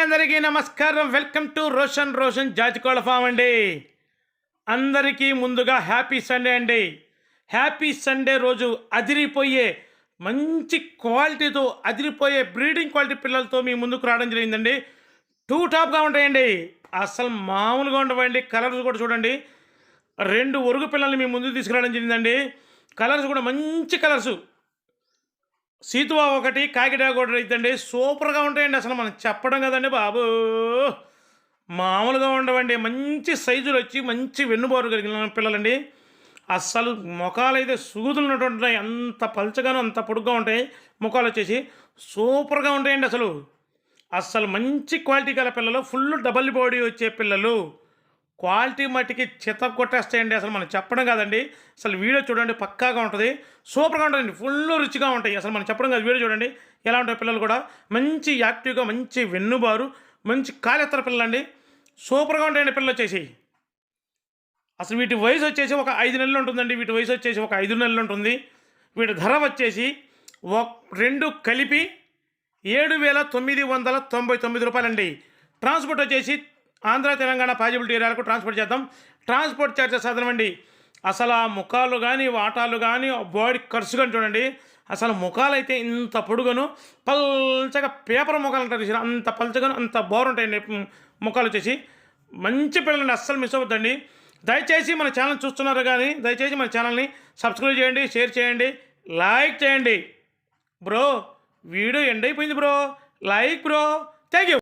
అందరికీ నమస్కారం. Welcome to Roshan Roshan Jajikolla farm అండి. అందరికీ ముందుగా హ్యాపీ సండే అండి. హ్యాపీ సండే రోజు అదిరిపోయే మంచి క్వాలిటీతో అదిరిపోయే బ్రీడింగ్ క్వాలిటీ పిల్లలతో మీ ముందుకు రావడం జరిగిందండి. టూ టాప్గా ఉంటాయండి. అసలు మామూలుగా ఉండవండి. కలర్స్ కూడా చూడండి. రెండు ఒరుగు పిల్లల్ని మీ ముందుకు తీసుకురావడం జరిగిందండి. కలర్స్ కూడా మంచి కలర్స్ సీతువా ఒకటి కాకిడా ఒకటి అయితండి సూపర్గా ఉంటాయండి అసలు మనం చెప్పడం కదండి బాబు. మామూలుగా ఉండవండి. మంచి సైజులు వచ్చి మంచి వెన్నుబారు కలిగిన పిల్లలండి. అస్సలు ముఖాలు అయితే సూదులున్నటువంటి అంత పలచగాను అంత పొడుగ్గా ఉంటాయి ముఖాలు వచ్చేసి. సూపర్గా ఉంటాయండి అసలు. అస్సలు మంచి క్వాలిటీ గల పిల్లలు ఫుల్ డబల్ బాడీ వచ్చే పిల్లలు. క్వాలిటీ మట్టికి చిత కొట్టేస్తాయండి అసలు మనం చెప్పడం కాదండి. అసలు వీడియో చూడండి పక్కాగా ఉంటుంది. సూపర్గా ఉంటుందండి ఫుల్ రుచిగా ఉంటాయి. అసలు మనం చెప్పడం కాదు వీడియో చూడండి. ఎలా ఉంటాయి పిల్లలు కూడా మంచి యాక్టివ్గా మంచి వెన్నుబారు మంచి కాలెత్తర పిల్లలండి. సూపర్గా ఉంటాయండి పిల్లలు వచ్చేసి. అసలు వీటి వయసు వచ్చేసి ఒక ఐదు నెలలు ఉంటుందండి. వీటి వయసు వచ్చేసి ఒక ఐదు నెలలు ఉంటుంది. వీటి ధర వచ్చేసి ఒక రెండు కలిపి ఏడు వేల తొమ్మిది వందల తొంభై తొమ్మిది రూపాయలండి. ట్రాన్స్పోర్ట్ వచ్చేసి ఆంధ్ర తెలంగాణ పాజిబిలిటీ ఏరియాలకు ట్రాన్స్పోర్ట్ చేద్దాం. ట్రాన్స్పోర్ట్ ఛార్జెస్ చదవండి అసలు ఆ ముఖాలు కానీ వాటాలు కానీ బాడీ ఖర్చు కానీ చూడండి. అసలు ముఖాలు అయితే ఇంత పొడుగును పల్చగా పేపర్ ముఖాలు అంటారు చూసారా? అంత పల్చగాను అంత బాగుంటాయండి ముఖాలు వచ్చేసి. మంచి పిల్లలండి అస్సలు మిస్ అవ్వద్దండి. దయచేసి మన ఛానల్ చూస్తున్నారు కానీ దయచేసి మన ఛానల్ని సబ్స్క్రైబ్ చేయండి షేర్ చేయండి లైక్ చేయండి. బ్రో వీడియో ఎండ్ అయిపోయింది bro. Like bro. Thank you